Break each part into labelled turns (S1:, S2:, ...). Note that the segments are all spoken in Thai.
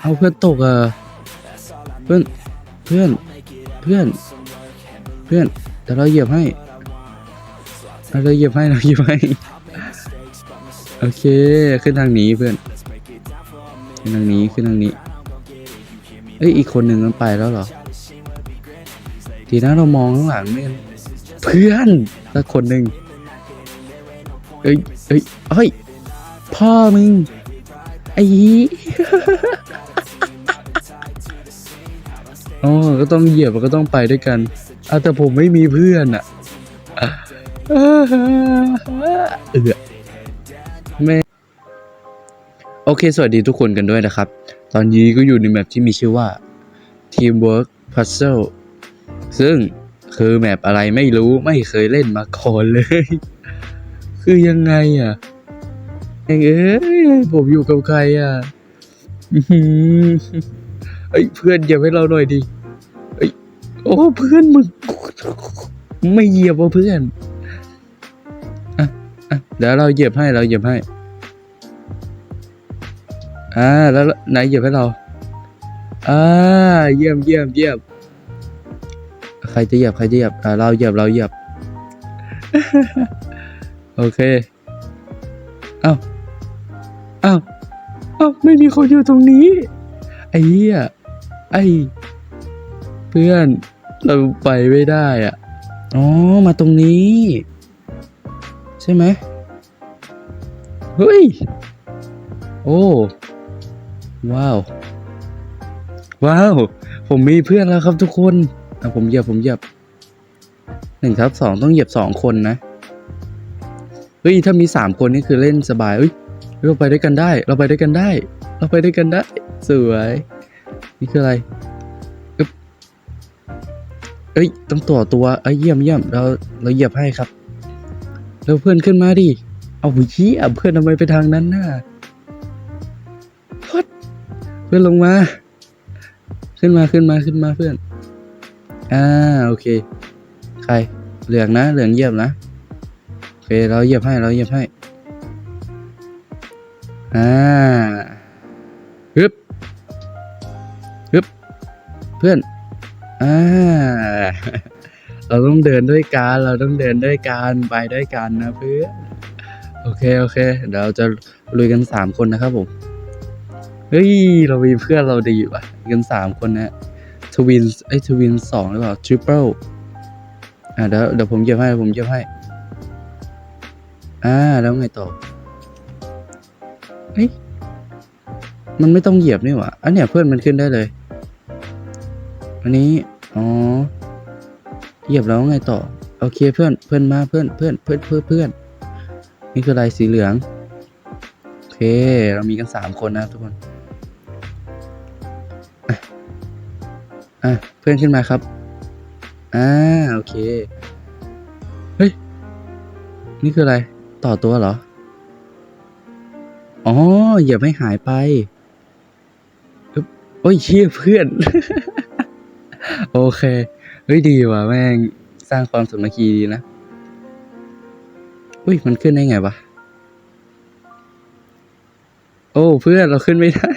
S1: เอาเพื่อนตกอะเพื่อนเพื่อนเพื่อน เพื่อนแต่เราเหยียบให้เราเหยียบให้เราเหยียบให้โอเคขึ้นทางนี้เพื่อน ขึ้นทางนี้ขึ้นทางนี้เอ้ยอีกคนหนึ่งมันไปแล้วเหรอทีนั้นเรามองข้างหลังไม่เห็นเพื่อนสักคนหนึ่งเอ้ยเอ้ยเฮ้ยพ่อมึง อีอ๋อก็ต้องเหยียบแล้วก็ต้องไปด้วยกันอแต่ผมไม่มีเพื่อนอะเออแม่โอเค สวัสดีทุกคนกันด้วยนะครับ ตอนนี้ก็อยู่ในแมปที่มีชื่อว่า Teamwork Puzzle ซึ่งคือแมปอะไรไม่รู้ไม่เคยเล่นมาก่อนเลย คือยังไงอะ เองเอ้ยผมอยู่กับใครอะอื้อหือเอ้ยเพื่อนเหยียบให้เราหน่อยดิเอ้ยโอ้เพื่อนมึงไม่เหยียบว่ะเพื่อนอะอะเดี๋ยวเราเหยียบให้เราเหยียบให้อ่าแล้วไหนเหยียบให้เราอ่าเยี่ยมเยี่ยมเยี่ยมใครจะเหยียบใครจะเหยียบอ่าเราเหยียบเราเหยียบโอเคเอ้าเอ้า อ้าไม่มีคนอยู่ตรงนี้ ไอ้เหี้ยไอ้ เพื่อนเราไปไม่ได้อะ อ๋อ มาตรงนี้ ใช่ไหมเฮ้ย โอ้ ว้าว ว้าว ผมมีเพื่อนแล้วครับทุกคนอะผมเหยียบผมเหยียบหนึ่งทับสองต้องเหยียบสองคนนะ เฮ้ย ถ้ามีสามคนนี่คือเล่นสบายเอ้ย เราไปด้วยกันได้ เราไปด้วยกันได้ เราไปด้วยกันได้ สวย นี่คืออะไรอึ๊บเอ้ย ต้องต่อตัวเอ้ยเยี่ยมเยี่ยมเราเราเหยียบให้ครับแล้วเพื่อนขึ้นมาดิ เอาเหี้ยเพื่อนทำไมไปทางนั้นน่ะ What? เพื่อนลงมา ขึ้นมาขึ้นมาขึ้นมาเพื่อน อ่าโอเค ใคร เหลืองนะ เหลืองเหยียบนะ โอเค เราเหยียบให้ เราเหยียบให้ อ่าฮึบฮึบเพื่อนอ่าเราต้องเดินด้วยกัน เราต้องเดินด้วยกัน ไปด้วยกันนะเพื่อน โอเค โอเค เดี๋ยวเราจะลุยกันสามคนนะครับผม เฮ้ย เรามีเพื่อนเราดีว่ะ กันสามคนนะทวินไอ้ทวินสองหรือเปล่าทริปเปิลอ่าเดี๋ยวเดี๋ยวผมเหยียบให้ ผมเหยียบให้ อ่า แล้วไงต่อ เฮ้ยมันไม่ต้องเหยียบนี่หว่าอันเนี้ยเพื่อนมันขึ้นได้เลย อันนี้ อ๋อ เหยียบแล้วไงต่อ โอเคเพื่อน เพื่อนมาเพื่อนเพื่อนเพื่อนเพื่อนเพื่อน นี่คืออะไรสีเหลือง โอเค เรามีกันสามคนนะทุกคนอะอะเพื่อนขึ้นมาครับ อ่า โอเค เฮ้ย นี่คืออะไร ต่อตัวเหรอ อ๋ออย่าไม่หายไปโอ้ยเชี่ยเพื่อน โอเค เฮ้ยดีว่ะแม่งสร้างความสมัคคีดีนะ อุ้ยมันขึ้นได้ไงวะ โอ้ เพื่อนเราขึ้นไม่ได้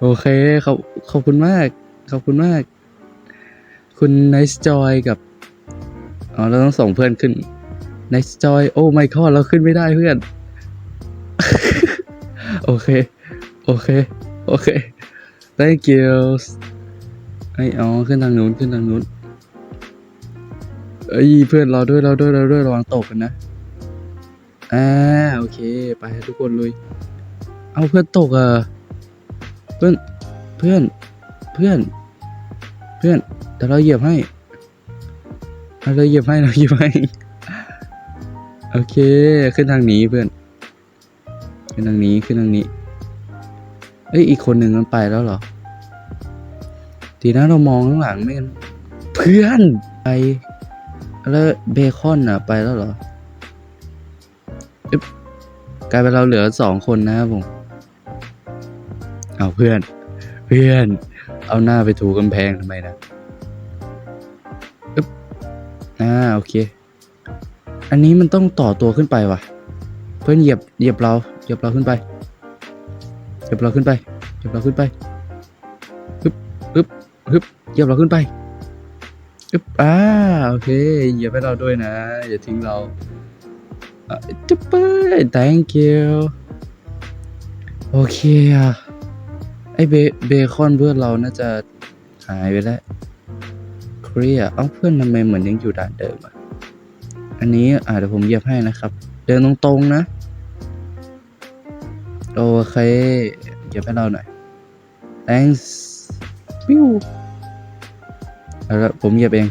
S1: โอเคขอบขอบคุณมาก ขอบคุณมาก คุณ Nice Joy กับ อ๋อ เราต้องส่งเพื่อนขึ้น Nice Joy โอ้ไม่ข้อเราขึ้นไม่ได้เพื่อน อเค โอเค โอเค thank you ไออ๋อขึ้นทางนู้นขึ้นทางนู้นเอ้ยเพื่อนเราด้วยเราด้วยเราด้วยระวังตกกันนะอ่าโอเค ไปทุกคนลุย เอาเพื่อนตกอะเพื่อนเพื่อนเพื่อน เพื่อนแต่เราเหยียบให้เราเหยียบให้เราเหยียบให้ โอเค ขึ้นทางนี้เพื่อน ขึ้นทางนี้ขึ้นทางนี้ เอ้ยอีกคนหนึ่งมันไปแล้วเหรอทีนั้นเรามองข้างหลังไม่เห็นเพื่อนไปแล้วเบคอนอะไปแล้วเหรออึ๊บกลายเป็นเราเหลือสองคนนะครับผม เอาเพื่อน เพื่อน เอาหน้าไปถูกำแพงทำไมนะอึ๊บอ่าโอเค อันนี้มันต้องต่อตัวขึ้นไปว่ะ เพื่อนเหยียบเหยียบเรา หยียบเราขึ้นไปเหยียบเราขึ้นไปเหยียบเราขึ้นไปฮึบฮึบฮึบเหยียบเราขึ้นไปฮึบอ่าโอเคเหยียบให้เราด้วยนะ อย่าทิ้งเราอะจุ๊บไป thank you โอเคอะไอเบเบคอนเพื่อนเราน่าจะหายไปแล้วเครียเอ้าเพื่อนทำไมเหมือนยังอยู่ด่านเดิมอะอันนี้อ่าเดี๋ยวผมเหยียบให้นะครับ เดินตรงๆนะ โอเคเหยียบให้เราหน่อย thanks ปิ้วแล้วผมเหยียบเอง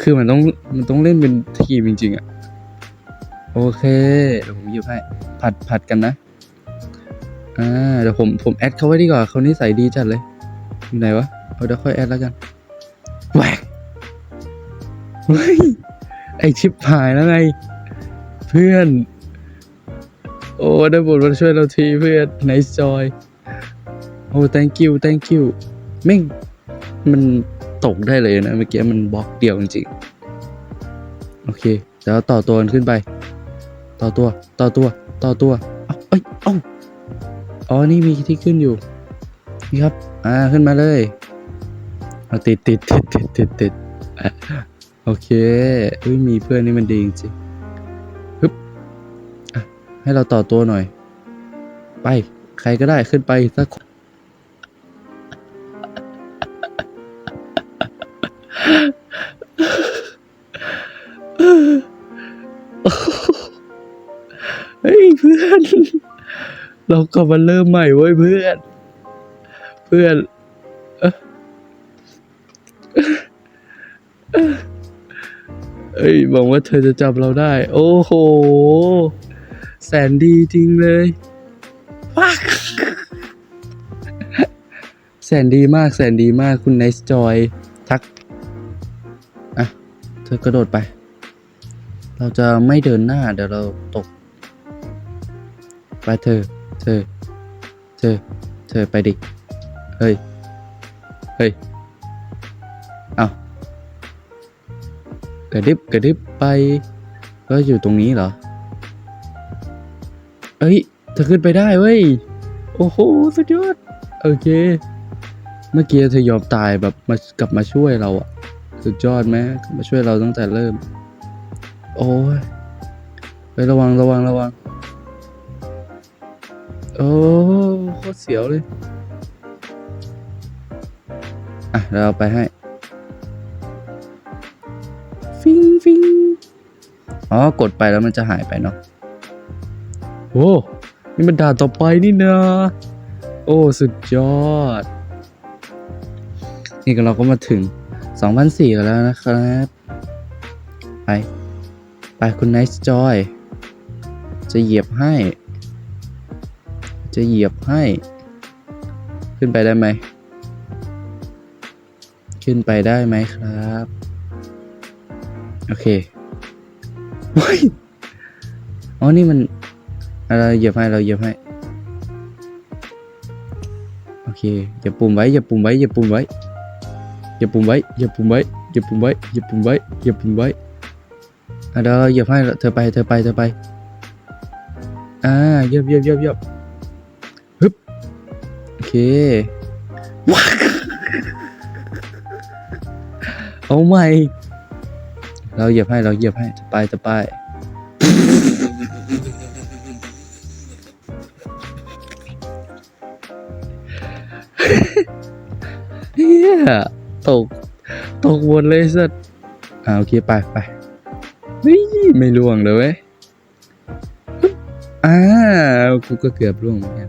S1: คือมันต้องมันต้องเล่นเป็นทีมจริงๆอะโอเค เดี๋ยวผมเหยียบให้ ผัดผัดกันนะ อ่า เดี๋ยวผมผมแอดเขาไว้ดีกว่าเขานิสัยดีจัดเลยอยู่ไหนวะเอาเดี๋ยวค่อยแอดแล้วกันแหวกเฮ้ย ไอชิปหายแล้วไง เพื่อน โอ้ได้บทมาช่วยเราทีเพื่อน nice joy โอ้ thank you thank you แม่งมันตกได้เลยนะเมื่อกี้มันบล็อกเดียวจริงๆ โอเคเดี๋ยวต่อตัวขึ้นไป ต่อตัว ต่อตัว ต่อตัวเอ้าเอ้ยเอ้าอ๋อ นี่มีที่ขึ้นอยู่ นี่ครับ อ่า ขึ้นมาเลยเอาติดติดติดติดติดติดโอเคเฮ้ย มีเพื่อนนี่มันดีจริง ให้เราต่อตัวหน่อย ไป ใครก็ได้ขึ้นไปสักคนเฮ้ยเพื่อน เรากลับมาเริ่มใหม่เว้ยเพื่อน เพื่อนเอ้อเอ้ยหวังว่าเธอจะจำเราได้ โอ้โห แสนดีจริงเลยฟักแสนดีมากแสนดีมากคุณ Nice Joy ทัก อะ เธอกระโดดไป เราจะไม่เดินหน้า เดี๋ยวเราตก ไปเธอ เธอ เธอ เธอไปดิ เฮ้ย เฮ้ย เอากระดิบกระดิบไป ก็อยู่ตรงนี้เหรอ เอ้ยเธอขึ้นไปได้เว้ย โอ้โห สุดยอด โอเค เมื่อกี้เธอยอมตายแบบมากลับมาช่วยเราอะสุดยอดไหมมาช่วยเราตั้งแต่เริ่ม โอ้ยไประวังระวังระวัง โอ้โคตรเสียวเลย อะเราไปให้ ฟิงฟิงอ๋อ กดไปแล้วมันจะหายไปเนาะ โอ้นี่มันด่านต่อไปนี่นะ โอ้ สุดยอด นี่ก็เราก็มาถึง2,004กันแล้วนะครับ ไป ไปคุณ Nice Joy จะเหยียบให้ จะเหยียบให้ ขึ้นไปได้ไหม ขึ้นไปได้ไหมครับ โอเคเฮ้ย อ๋อ นี่มัน เราเหยียบให้เราเหยียบให้โอเคอย่าปุ่มไว้อย่าปุ่มไว้อย่าปุ่มไว้อย่าปุ่มไว้อย่าปุ่มไว้อย่าปุ่มไว้อย่าปุ่มไว้อย่าปุ่มไว้อะเดี๋ยวเหยียบให้เธอไปเธอไปเธอไปอ่าเหยียบเหยียบเหยียบเหยียบฮึบโอเคว้าเอาใหม่เราเหยียบให้เราเหยียบให้จะไปจะไป เฮียตก ตกหมดเลยสัสอ่าโอเคไปไปเฮ้ยไม่ล่วงเลยเว้ยอ่ากูก็เกือบล่วงเหมือนกัน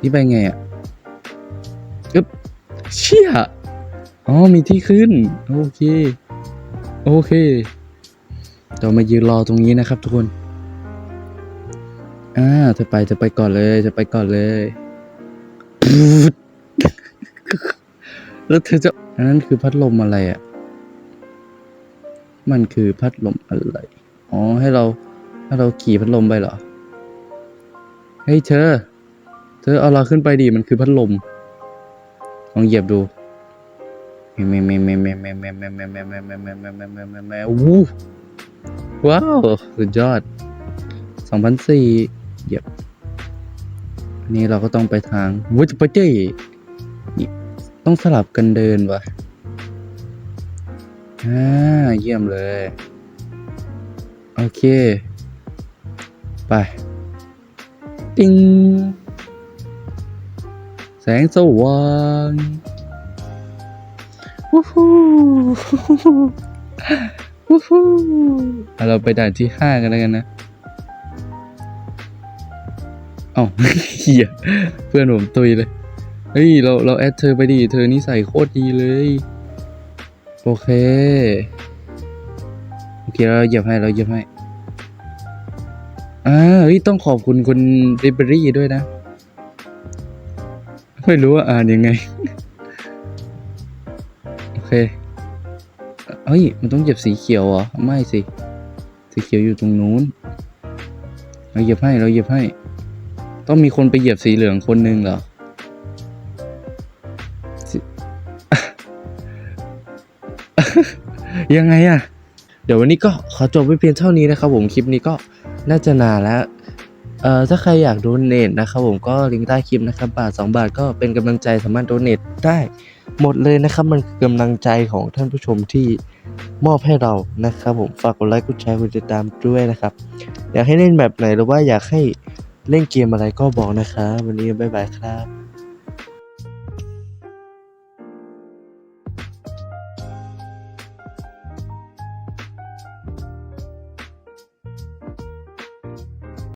S1: นี่ไปไงอะอึ๊บเชี่ยอ๋อมีที่ขึ้น โอเค โอเคเรามายืนรอตรงนี้นะครับทุกคนอ่าเธอไปเธอไปก่อนเลยเธอไปก่อนเลย แล้วเธอจะอันนั้นคือพัดลมอะไรอะ มันคือพัดลมอะไร อ๋อ ให้เราให้เราขี่พัดลมไปเหรอ เฮ้ยเธอ เธอเอาเราขึ้นไปดิ มันคือพัดลม ลองเหยียบดูแม่แม่แม่แม่แม่แม่แม่แม่แม่แม่แม่แม่แม่แม่แม่แม่แม่แม่วู้ว้าวสุดยอด2004เหยียบ นี่เราก็ต้องไปทางวุ้ยปะเจ้นี่ ต้องสลับกันเดินวะอ่าเยี่ยมเลย โอเค ไป ติ้งแสงสว่างวู้ฮู้วู้ฮู้อะเราไปด่านที่ห้ากันแล้วกันนะเอ้าเหี้ยเพื่อนผมตุยเลย เฮ้ย เราเราแอดเธอไปดิ เธอนิสัยโคตรดีเลย โอเค โอเค เราเหยียบให้เราเหยียบให้ อ่าเฮ้ย ต้องขอบคุณคุณริเบอรี่ด้วยนะ ไม่รู้ว่าอ่านยังไง โอเค เฮ้ย มันต้องเหยียบสีเขียวเหรอ ไม่สิ สีเขียวอยู่ตรงนู้น เราเหยียบให้ เราเหยียบให้ ต้องมีคนไปเหยียบสีเหลืองคนหนึ่งเหรอ ยังไงอะเดี๋ยววันนี้ก็ขอจบไว้เพียงเท่านี้นะครับผมคลิปนี้ก็น่าจะนานแล้วเอ่อถ้าใครอยากโดเนทนะครับผมก็ลิงก์ใต้คลิปนะครับบาท 2 บาทก็เป็นกำลังใจสามารถโดเนทได้หมดเลยนะครับ มันคือกำลังใจของท่านผู้ชมที่มอบให้เรานะครับผมฝากกดไลค์กดแชร์กดติดตามด้วยนะครับ อยากให้เล่นแบบไหนหรือว่าอยากให้เล่นเกมอะไรก็บอกนะครับวันนี้บ๊ายบายครับ